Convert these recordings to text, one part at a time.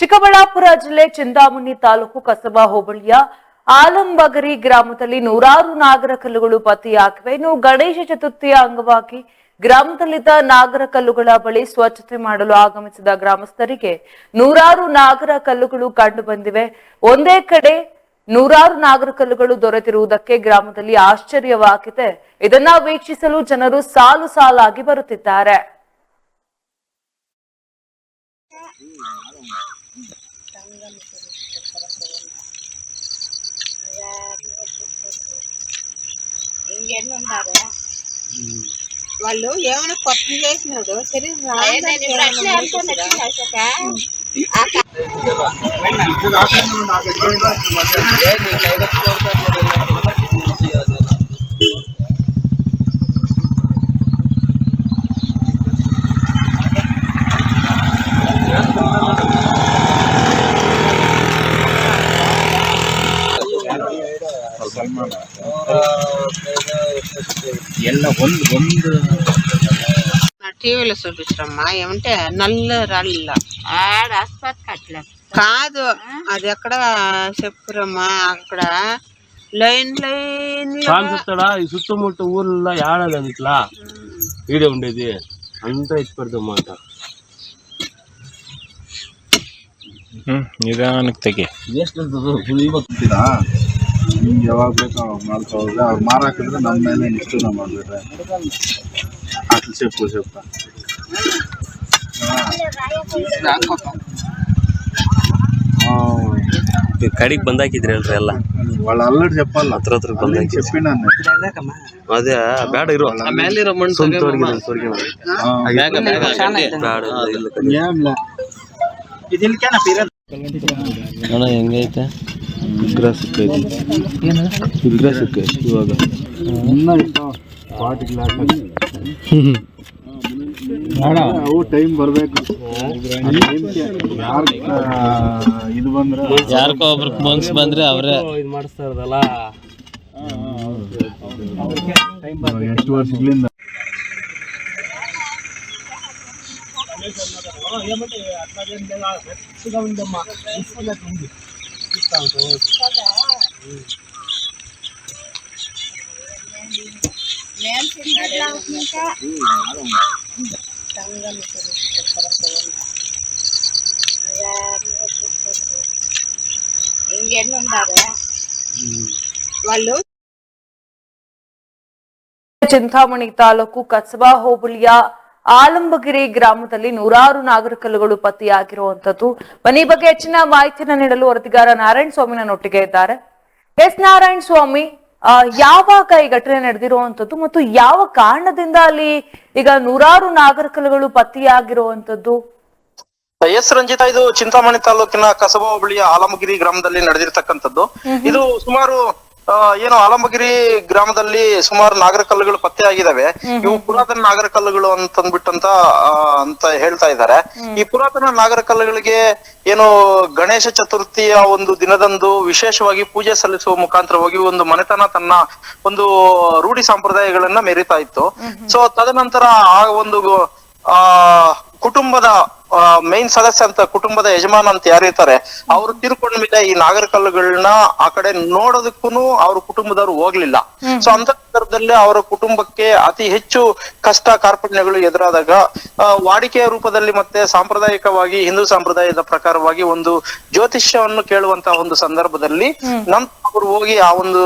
ಚಿಕ್ಕಬಳ್ಳಾಪುರ ಜಿಲ್ಲೆ ಚಿಂತಾಮಣಿ ತಾಲೂಕು ಕಸಬಾ ಹೋಬಳಿಯ ಆಲಂಬಗರಿ ಗ್ರಾಮದಲ್ಲಿ ನೂರಾರು ನಾಗರ ಕಲ್ಲುಗಳು ಪತ್ತೆಯಾಗಿವೆ. ಇನ್ನು ಗಣೇಶ ಚತುರ್ಥಿಯ ಅಂಗವಾಗಿ ಗ್ರಾಮದಲ್ಲಿದ್ದ ನಾಗರ ಕಲ್ಲುಗಳ ಬಳಿ ಸ್ವಚ್ಛತೆ ಮಾಡಲು ಆಗಮಿಸಿದ ಗ್ರಾಮಸ್ಥರಿಗೆ ನೂರಾರು ನಾಗರ ಕಲ್ಲುಗಳು ಕಂಡು ಬಂದಿವೆ. ಒಂದೇ ಕಡೆ ನೂರಾರು ನಾಗರ ಕಲ್ಲುಗಳು ದೊರೆತಿರುವುದಕ್ಕೆ ಗ್ರಾಮದಲ್ಲಿ ಆಶ್ಚರ್ಯವಾಗಿದೆ. ಇದನ್ನ ವೀಕ್ಷಿಸಲು ಜನರು ಸಾಲು ಸಾಲಾಗಿ ಬರುತ್ತಿದ್ದಾರೆ. వాళ్ళు ఏమైనా కొత్త చేసినాడు సరే ಎಲ್ಲ ಒಂದು ಒಂದು టీవీలో చూపించరమ్మా ఏమంటే నల్ల రాళ్ళ ఆడ ఆసుపత్రికి అట్లా కాదు అది ఎక్కడ చెప్పురమ్మా అక్కడ లైన్ లైన్ కాన్సెప్టడా ఈ సుత్తముట్ట ఊర్లో ఏడాది ఇట్లా ఈడే ఉండేది అంతా ఎత్తి పెడతామాట ನಿಧಾನಕ್ಕೆ ತೆಗಿ ಎಷ್ಟು ಇವತ್ತಿದ್ದೀರಾ ನಿಮ್ಗೆ ಯಾವಾಗ ಬೇಕೋ ಅವಾಗ ಮಾಡ್ತಾ ಹೋದ್ರೆ ಅವ್ರು ಮಾರಾಕಿದ್ರೆ ನಮ್ಮ ಮೇಲೆ ಇಷ್ಟು ಮಾಡ್ಬಿಟ್ರೆ ಅಟ್ಲು చెప్పు చెప్పు ಕಡಿಗೆ ಬಂದಾಕಿದ್ರಿ ಅಲ್ರಿ ಎಲ್ಲ వాళ్ళు అల్లడి చెప్పాలి ಹತ್ರ ಹತ್ರ ಬಂದಾಕಿ చెప్పినాను ಅದೇ ಬೇಡ ಇರೋ ಮೇಲಿರೋ ಮಣ್ಣು ఏంలే ಅಣ್ಣ ಹೆಂಗೈತೆ ವಿಗ್ರಹ ಸಿಕ್ಕೈತಿ ವಿಗ್ರಹ ಸಿಕ್ಕೈತಿ ಇವಾಗ. ಅವು ಟೈಮ್ ಬರಬೇಕು. ಯಾರು ಇದು ಬಂದ್ರೆ ಯಾರಿಗೋ ಒಬ್ರು ಮನ್ಸ್ ಬಂದ್ರೆ ಅವರೇ. ಇದು ಮಾಡಿಸ್ತಾ ಇರೋದಲ್ಲ. ಎಷ್ಟು ವರ್ಷಗಳಿಂದ? ఇంకెన్ని ఉంటారు వాళ్ళు ಚಿಂತಾಮಣಿ ತಾಲೂಕು ಕಸಬಾ ಹೋಬಳಿಯ ಆಲಂಬಗಿರಿ ಗ್ರಾಮದಲ್ಲಿ ನೂರಾರು ನಾಗರ ಕಲ್ಲುಗಳು ಪತ್ತೆಯಾಗಿರುವಂತದ್ದು ಮನೆ ಬಗ್ಗೆ ಹೆಚ್ಚಿನ ಮಾಹಿತಿಯನ್ನು ನೀಡಲು ವರದಿಗಾರ ನಾರಾಯಣ ಸ್ವಾಮಿ ನನ್ನೊಟ್ಟಿಗೆ ಇದ್ದಾರೆ. ಎಸ್ ನಾರಾಯಣ ಸ್ವಾಮಿ ಆ, ಯಾವಾಗ ಈ ಘಟನೆ ನಡೆದಿರುವಂತದ್ದು ಮತ್ತು ಯಾವ ಕಾರಣದಿಂದ ಅಲ್ಲಿ ಈಗ ನೂರಾರು ನಾಗರ ಕಲ್ಲುಗಳು ಪತ್ತೆಯಾಗಿರುವಂತದ್ದು ಎಸ್ ರಂಜಿತಾ ಇದು ಚಿಂತಾಮಣಿ ತಾಲೂಕಿನ ಕಸಬಾ ಹೋಬಳಿಯ ಆಲಮಗಿರಿ ಗ್ರಾಮದಲ್ಲಿ ನಡೆದಿರ್ತಕ್ಕಂಥದ್ದು. ಇದು ಸುಮಾರು ಏನು ಆಲಮಗಿರಿ ಗ್ರಾಮದಲ್ಲಿ ಸುಮಾರು ನಾಗರ ಕಲ್ಲುಗಳು ಪತ್ತೆ ಆಗಿದಾವೆ. ಇವು ಪುರಾತನ ನಾಗರ ಕಲ್ಲುಗಳು ಅಂತ ಅಂತ ಹೇಳ್ತಾ ಇದ್ದಾರೆ ಈ ಪುರಾತನ ನಾಗರ ಕಲ್ಲುಗಳಿಗೆ ಏನು ಗಣೇಶ ಚತುರ್ಥಿಯ ಒಂದು ದಿನದಂದು ವಿಶೇಷವಾಗಿ ಪೂಜೆ ಸಲ್ಲಿಸುವ ಮುಖಾಂತರವಾಗಿ ಒಂದು ಮನೆತನ ತನ್ನ ಒಂದು ರೂಢಿ ಸಂಪ್ರದಾಯಗಳನ್ನ ಮೆರಿತಾ ಇತ್ತು. ಸೊ ತದನಂತರ ಆ ಒಂದು ಆ ಕುಟುಂಬದ ಮೈನ್ ಸದಸ್ಯ ಅಂತ ಕುಟುಂಬದ ಯಜಮಾನ ಅಂತ ಯಾರಿರ್ತಾರೆ ಅವರು ತೀರ್ಕೊಂಡ ಮೇಲೆ ಈ ನಾಗರ ಕಲ್ಲುಗಳನ್ನ ಆ ಕಡೆ ನೋಡೋದಕ್ಕೂ ಅವ್ರ ಕುಟುಂಬದವ್ರು ಹೋಗ್ಲಿಲ್ಲ. ಸೊ ಅಂತ ಸಂದರ್ಭದಲ್ಲಿ ಅವರ ಕುಟುಂಬಕ್ಕೆ ಅತಿ ಹೆಚ್ಚು ಕಷ್ಟ ಕಾರ್ಪಣ್ಯಗಳು ಎದುರಾದಾಗ ವಾಡಿಕೆಯ ರೂಪದಲ್ಲಿ ಮತ್ತೆ ಸಾಂಪ್ರದಾಯಿಕವಾಗಿ ಹಿಂದೂ ಸಂಪ್ರದಾಯದ ಪ್ರಕಾರವಾಗಿ ಒಂದು ಜ್ಯೋತಿಷ್ಯವನ್ನು ಕೇಳುವಂತಹ ಒಂದು ಸಂದರ್ಭದಲ್ಲಿ ನಂತರ ಅವರು ಹೋಗಿ ಆ ಒಂದು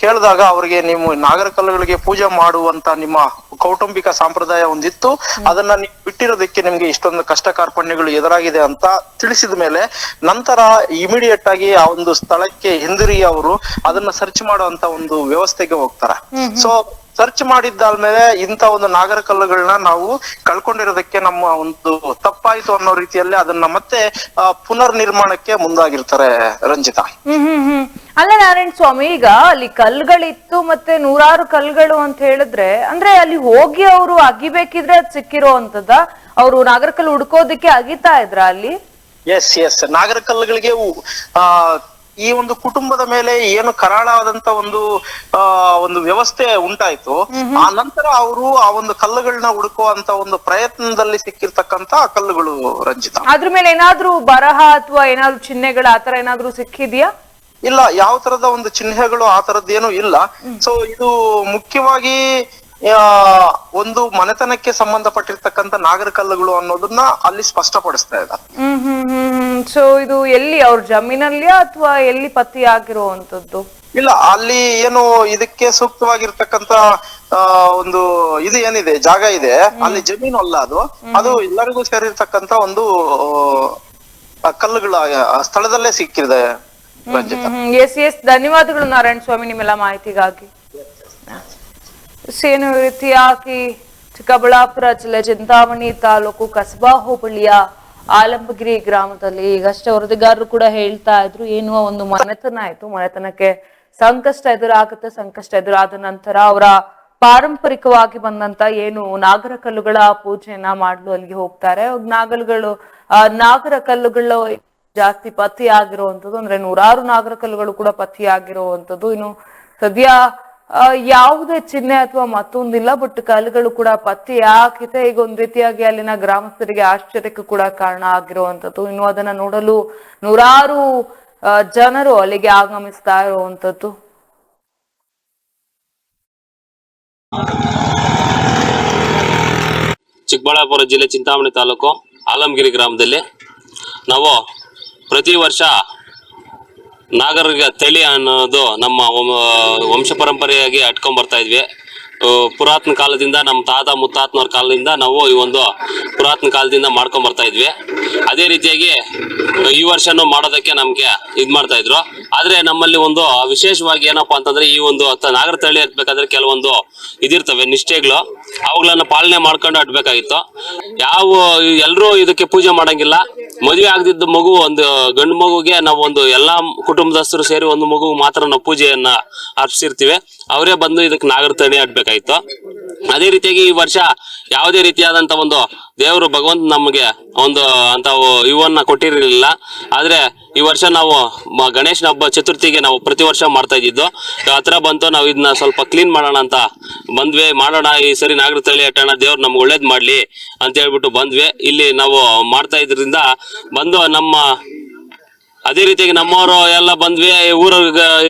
ಕೇಳಿದಾಗ ಅವರಿಗೆ ನೀವು ನಾಗರ ಕಲ್ಲುಗಳಿಗೆ ಪೂಜೆ ಮಾಡುವಂತ ನಿಮ್ಮ ಕೌಟುಂಬಿಕ ಸಂಪ್ರದಾಯ ಒಂದಿತ್ತು. ಅದನ್ನ ನೀವು ಬಿಟ್ಟಿರೋದಕ್ಕೆ ನಿಮ್ಗೆ ಇಷ್ಟೊಂದು ಕಷ್ಟ ಕಾರ್ಪಣ್ಯಗಳು ಎದುರಾಗಿದೆ ಅಂತ ತಿಳಿಸಿದ ಮೇಲೆ ನಂತರ ಇಮಿಡಿಯೇಟ್ ಆಗಿ ಆ ಒಂದು ಸ್ಥಳಕ್ಕೆ ಹಿಂದಿರುಗಿ ಅವರು ಅದನ್ನ ಸರ್ಚ್ ಮಾಡುವಂತ ಒಂದು ವ್ಯವಸ್ಥೆಗೆ ಹೋಗ್ತಾರೆ. ಸೊ ಸರ್ಚ್ ಮಾಡಿದ್ದಾದ್ಮೇಲೆ ಇಂತ ಒಂದು ನಾಗರ ಕಲ್ಲುಗಳನ್ನ ನಾವು ಕಳ್ಕೊಂಡಿರೋದಕ್ಕೆ ನಮ್ಮ ಒಂದು ತಪ್ಪಾಯ್ತು ಅನ್ನೋ ರೀತಿಯಲ್ಲಿ ಅದನ್ನ ಮತ್ತೆ ಪುನರ್ ನಿರ್ಮಾಣಕ್ಕೆ ಮುಂದಾಗಿರ್ತಾರೆ ರಂಜಿತಾ. ಹ್ಮ್ ಹ್ಮ್ ಹ್ಮ್. ಅಲ್ಲ ನಾರಾಯಣ ಸ್ವಾಮಿ ಈಗ ಅಲ್ಲಿ ಕಲ್ಗಳಿತ್ತು ಮತ್ತೆ ನೂರಾರು ಕಲ್ಗಳು ಅಂತ ಹೇಳಿದ್ರೆ ಅಂದ್ರೆ ಅಲ್ಲಿ ಹೋಗಿ ಅವರು ಅಗಿಬೇಕಿದ್ರೆ ಅದ್ ಸಿಕ್ಕಿರೋ ಅಂತದ ಅವರು ನಾಗರಕಲ್ಲು ಹುಡ್ಕೋದಿಕ್ಕೆ ಅಗಿತಾ ಇದ್ರ ಅಲ್ಲಿ? ಎಸ್ ಎಸ್ ನಾಗರಕಲ್ಗಳಿಗೆ ಆ ಈ ಒಂದು ಕುಟುಂಬದ ಮೇಲೆ ಏನು ಕರಾಳವಾದಂತ ಒಂದು ಆ ಒಂದು ವ್ಯವಸ್ಥೆ ಉಂಟಾಯ್ತು. ಆ ನಂತರ ಅವರು ಆ ಒಂದು ಕಲ್ಲುಗಳನ್ನ ಹುಡುಕುವಂತ ಒಂದು ಪ್ರಯತ್ನದಲ್ಲಿ ಸಿಕ್ಕಿರ್ತಕ್ಕಂತ ಆ ಕಲ್ಲುಗಳು ರಂಜಿತ. ಅದ್ರ ಮೇಲೆ ಏನಾದ್ರೂ ಬರಹ ಅಥವಾ ಏನಾದ್ರು ಚಿಹ್ನೆಗಳು ಆತರ ಏನಾದ್ರೂ ಸಿಕ್ಕಿದ್ಯಾ? ಇಲ್ಲ ಯಾವ ತರದ ಒಂದು ಚಿಹ್ನೆಗಳು ಆ ತರದ್ದೇನು ಇಲ್ಲ. ಸೊ ಇದು ಮುಖ್ಯವಾಗಿ ಒಂದು ಮನೆತನಕ್ಕೆ ಸಂಬಂಧಪಟ್ಟಿರ್ತಕ್ಕಂತ ನಾಗರ ಕಲ್ಲುಗಳು ಅನ್ನೋದನ್ನ ಅಲ್ಲಿ ಸ್ಪಷ್ಟಪಡಿಸ್ತಾ ಇದೆ ಸೊ ಇದು ಎಲ್ಲಿ ಅವ್ರ ಜಮೀನಲ್ಲಿ ಅಥವಾ ಎಲ್ಲಿ ಪತ್ತಿ ಆಗಿರುವಂತದ್ದು ಇಲ್ಲ ಅಲ್ಲಿ ಏನು ಇದಕ್ಕೆ ಸೂಕ್ತವಾಗಿರ್ತಕ್ಕಂತ ಆ, ಒಂದು ಇದು ಏನಿದೆ ಜಾಗ ಇದೆ. ಅಲ್ಲಿ ಜಮೀನು ಅಲ್ಲ ಅದು. ಅದು ಎಲ್ಲರಿಗೂ ಸೇರಿರ್ತಕ್ಕಂತ ಒಂದು ಕಲ್ಲುಗಳ ಸ್ಥಳದಲ್ಲೇ ಸಿಕ್ಕಿದೆ. S S. ಧನ್ಯವಾದಗಳು ನಾರಾಯಣ ಸ್ವಾಮಿ ನಿಮ್ಮೆಲ್ಲ ಮಾಹಿತಿಗಾಗಿ. ಸೇನು ರೀತಿಯಾಗಿ ಚಿಕ್ಕಬಳ್ಳಾಪುರ ಜಿಲ್ಲೆ ಚಿಂತಾಮಣಿ ತಾಲೂಕು ಕಸಬಾ ಹೋಬಳಿಯ ಆಲಂಬಗಿರಿ ಗ್ರಾಮದಲ್ಲಿ ಈಗಷ್ಟೇ ವರದಿಗಾರರು ಕೂಡ ಹೇಳ್ತಾ ಇದ್ರು, ಏನು ಒಂದು ಮನೆತನ ಆಯ್ತು. ಮನೆತನಕ್ಕೆ ಸಂಕಷ್ಟ ಎದುರಾಗುತ್ತೆ, ಸಂಕಷ್ಟ ಎದುರಾದ ನಂತರ ಅವರ ಪಾರಂಪರಿಕವಾಗಿ ಬಂದಂತ ಏನು ನಾಗರ ಕಲ್ಲುಗಳ ಪೂಜೆಯನ್ನ ಮಾಡಲು ಅಲ್ಲಿಗೆ ಹೋಗ್ತಾರೆ. ನಾಗಲ್ಗಳು ನಾಗರ ಕಲ್ಲುಗಳು ಜಾಸ್ತಿ ಪತ್ತೆ ಆಗಿರುವಂತದ್ದು ಅಂದ್ರೆ ನೂರಾರು ನಾಗರ ಕಲ್ಲುಗಳು ಕೂಡ ಪತ್ತೆ ಆಗಿರುವಂತದ್ದು ಇನ್ನು ಸದ್ಯ ಯಾವುದೇ ಚಿಹ್ನೆ ಅಥವಾ ಮತ್ತೊಂದಿಲ್ಲ ಬಟ್ ಕಲ್ಲುಗಳು ಕೂಡ ಪತ್ತೆ ಆಗಿದೆ ಈಗ ಒಂದ್ ರೀತಿಯಾಗಿ ಅಲ್ಲಿನ ಗ್ರಾಮಸ್ಥರಿಗೆ ಆಶ್ಚರ್ಯಕ್ಕೂ ಕೂಡ ಕಾರಣ ಆಗಿರುವಂತದ್ದು ಇನ್ನು ಅದನ್ನ ನೋಡಲು ನೂರಾರು ಜನರು ಅಲ್ಲಿಗೆ ಆಗಮಿಸ್ತಾ ಇರುವಂತದ್ದು ಚಿಕ್ಕಬಳ್ಳಾಪುರ ಜಿಲ್ಲೆ ಚಿಂತಾಮಣಿ ತಾಲೂಕು ಆಲಮಗಿರಿ ಗ್ರಾಮದಲ್ಲಿ ನಾವು ಪ್ರತಿ ವರ್ಷ ನಾಗರಿಕ ತಳಿ ಅನ್ನೋದು ನಮ್ಮ ವಂಶ- ಪರಂಪರೆಯಾಗಿ ಅಟ್ಕೊಂಡ್ ಬರ್ತಾ ಇದ್ವಿ. ಪುರಾತನ ಕಾಲದಿಂದ ನಮ್ಮ ತಾತ ಮುತ್ತಾತನವ್ರ ಕಾಲದಿಂದ ನಾವು ಈ ಒಂದು ಪುರಾತನ ಕಾಲದಿಂದ ಮಾಡ್ಕೊಂಡ್ ಬರ್ತಾ ಇದ್ವಿ. ಅದೇ ರೀತಿಯಾಗಿ ಈ ವರ್ಷನೂ ಮಾಡೋದಕ್ಕೆ ನಮ್ಗೆ ಇದ್ ಮಾಡ್ತಾ ಇದ್ರು. ಆದ್ರೆ ನಮ್ಮಲ್ಲಿ ಒಂದು ವಿಶೇಷವಾಗಿ ಏನಪ್ಪಾ ಅಂತಂದ್ರೆ ಈ ಒಂದು ನಾಗರ ತಳಿ ಹತ್ಬೇಕಾದ್ರೆ ಕೆಲವೊಂದು ಇದಿರ್ತವೆ ನಿಷ್ಠೆಗಳು. ಅವುಗಳನ್ನ ಪಾಲನೆ ಮಾಡ್ಕೊಂಡು ಅಡ್ಬೇಕಾಗಿತ್ತು. ಯಾವ ಎಲ್ಲರೂ ಇದಕ್ಕೆ ಪೂಜೆ ಮಾಡಂಗಿಲ್ಲ. ಮದುವೆ ಆಗದಿದ್ದ ಮಗು ಒಂದು ಗಂಡು ಮಗುಗೆ ನಾವು ಒಂದು ಎಲ್ಲಾ ಕುಟುಂಬದಸ್ಥರು ಸೇರಿ ಒಂದು ಮಗು ಮಾತ್ರ ನಾವು ಪೂಜೆಯನ್ನ ಅರ್ಪಿಸಿರ್ತೀವಿ. ಅವರೇ ಬಂದು ಇದಕ್ಕೆ ನಾಗರ ತಣಿ ಅಟ್ಬೇಕಾಗಿತ್ತು ಅದೇ ರೀತಿಯಾಗಿ ಈ ವರ್ಷ ಯಾವುದೇ ರೀತಿಯಾದಂತ ಒಂದು ದೇವರು ಭಗವಂತ ನಮಗೆ ಒಂದು ಅಂತ ಇವನ್ನ ಕೊಟ್ಟಿರಲಿಲ್ಲ. ಆದ್ರೆ ಈ ವರ್ಷ ನಾವು ಮ- ಗಣೇಶನ ಹಬ್ಬ ಚತುರ್ಥಿಗೆ ನಾವು ಪ್ರತಿ ವರ್ಷ ಮಾಡ್ತಾ ಇದ್ದಿದ್ದು. ಹತ್ರ ಬಂತು, ನಾವು ಇದನ್ನ ಸ್ವಲ್ಪ ಕ್ಲೀನ್ ಮಾಡೋಣ ಅಂತ ಬಂದ್ವಿ. ಮಾಡೋಣ, ಈ ಸರಿ ನಾಗರ ಅಟ್ಟಣ ಅಟ್ಟೋಣ ದೇವ್ರು ನಮ್ಗೆ ಒಳ್ಳೇದ್ ಮಾಡ್ಲಿ ಅಂತ ಹೇಳ್ಬಿಟ್ಟು ಬಂದ್ವಿ. ಇಲ್ಲಿ ನಾವು ಮಾಡ್ತಾ ಇದ್ರಿಂದ ಬಂದು ನಮ್ಮ, ಅದೇ ರೀತಿಯಾಗಿ ನಮ್ಮವರು ಎಲ್ಲ ಬಂದ್ವಿ. ಊರಿಗೆ